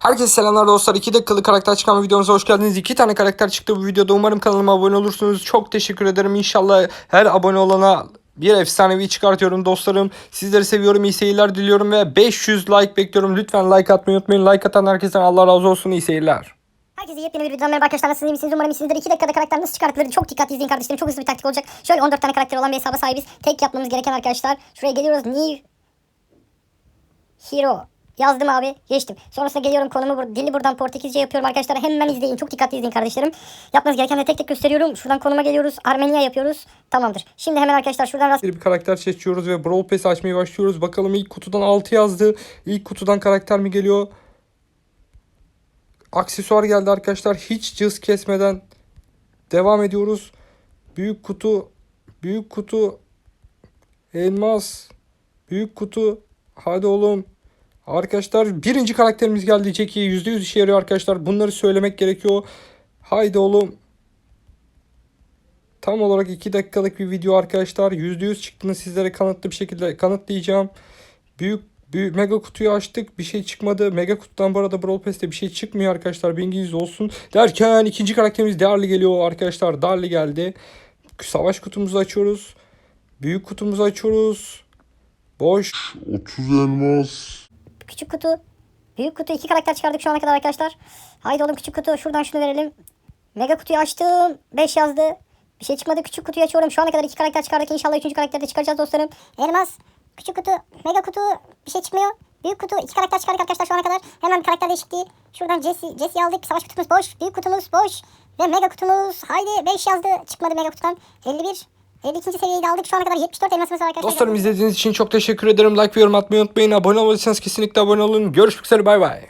Herkese selamlar dostlar. 2 dakikalık karakter çıkan videomuza hoş geldiniz. 2 tane karakter çıktı bu videoda. Umarım kanalıma abone olursunuz. Çok teşekkür ederim. İnşallah her abone olana bir efsanevi çıkartıyorum dostlarım. Sizleri seviyorum. İyi seyirler diliyorum ve 500 like bekliyorum. Lütfen like atmayı unutmayın. Like atan herkesten Allah razı olsun. İyi seyirler. Herkese yepyeni bir videodan merhaba arkadaşlar. Nasılsınız? iyi misiniz? Umarım iyisinizdir. 2 dakikada karakter nasıl çıkartılır? Çok dikkatli izleyin kardeşlerim. Çok hızlı bir taktik olacak. Şöyle 14 tane karakter olan bir hesaba sahibiz. Tek yapmamız gereken arkadaşlar. Şuraya geliyoruz. New Hero. Yazdım abi. Geçtim. Sonrasında geliyorum konumu bur dili buradan Portekizce yapıyorum arkadaşlar. Hemen izleyin. Çok dikkatli izleyin kardeşlerim. Yapmanız gereken de tek tek gösteriyorum. Şuradan konuma geliyoruz. Armenia yapıyoruz. Tamamdır. Şimdi hemen arkadaşlar şuradan rast Bir karakter seçiyoruz ve Brawl Pass açmaya başlıyoruz. Bakalım ilk kutudan 6 yazdı. İlk kutudan karakter mi geliyor? Aksesuar geldi arkadaşlar. Hiç cız kesmeden devam ediyoruz. Büyük kutu, büyük kutu, elmas, büyük kutu. Hadi oğlum. Arkadaşlar birinci karakterimiz geldi. Jackie %100 işe yarıyor arkadaşlar. Bunları söylemek gerekiyor. Haydi oğlum. Tam olarak 2 dakikalık bir video arkadaşlar. %100 çıktığını sizlere kanıtlı bir şekilde kanıtlayacağım. Büyük, büyük mega kutuyu açtık. Bir şey çıkmadı. Mega kutudan bu arada Brawl Pass'te bir şey çıkmıyor arkadaşlar. Bilginiz olsun. Derken ikinci karakterimiz Darli geliyor arkadaşlar. Darli geldi. Savaş kutumuzu açıyoruz. Büyük kutumuzu açıyoruz. Boş. 30 elmas. Küçük kutu. Büyük kutu. iki karakter çıkardık şu ana kadar arkadaşlar. Haydi oğlum küçük kutu. Şuradan şunu verelim. Mega kutuyu açtım. 5 yazdı. Bir şey çıkmadı. Küçük kutuyu açıyorum. Şu ana kadar iki karakter çıkardık. İnşallah üçüncü karakterde çıkaracağız dostlarım. Elmas. Küçük kutu. Mega kutu. Bir şey çıkmıyor. Büyük kutu. iki karakter çıkardık arkadaşlar şu ana kadar. Hemen karakter değişikliği. Şuradan Jesse. Jesse'yi aldık. Savaş kutumuz boş. Büyük kutumuz boş. Ve mega kutumuz. Haydi 5 yazdı. Çıkmadı mega kutudan. 51. 52. seviyeyi de aldık. Şu ana kadar 74 elmasımız var arkadaşlar. Dostlarım izlediğiniz için çok teşekkür ederim. Like ve yorum atmayı unutmayın. Abone olmadıysanız kesinlikle abone olun. Görüşmek üzere bay bay.